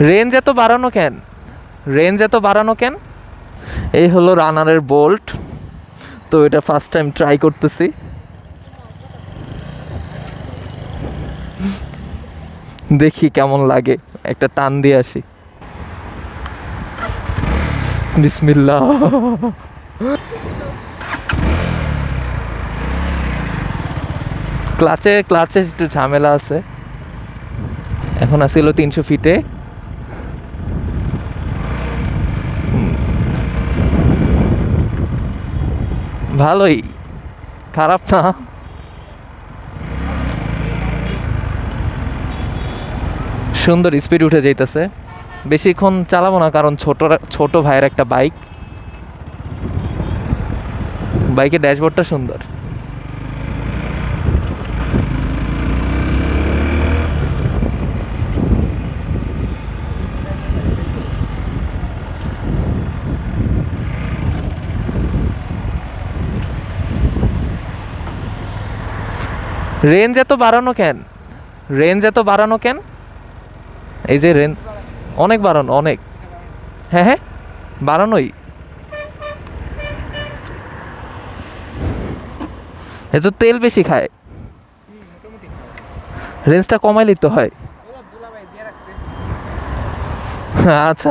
Range এত বাড়ানো কেন? রেঞ্জ এত বাড়ানো কেন? এই হলো রানারের বোল্ট তো এটা ফার্স্ট টাইম ট্রাই করতেছি। দেখি কেমন লাগে। একটা টান দিয়ে আসি। বিসমিল্লাহ। ক্লাচে ক্লাচে একটু ঝামেলা আছে। এখন আসছিল তিনশো ফিটে ভালোই। খারাপ না। সুন্দর স্পিড উঠে যাইতেছে। বেশিক্ষণ চালাবো না কারণ ছোট ছোট ভাইয়ের একটা বাইক বাইকের ড্যাশবোর্ডটা সুন্দর। রেঞ্জ এত বাড়ানো কেন? রেঞ্জ এত বাড়ানো কেন? এই যে রেঞ্জ, অনেক বাড়ানো, অনেক। হ্যাঁ হ্যাঁ বাড়ানোই। এ তো তেল বেশি খায়। রেঞ্জটা কমাই তো হয়। আচ্ছা।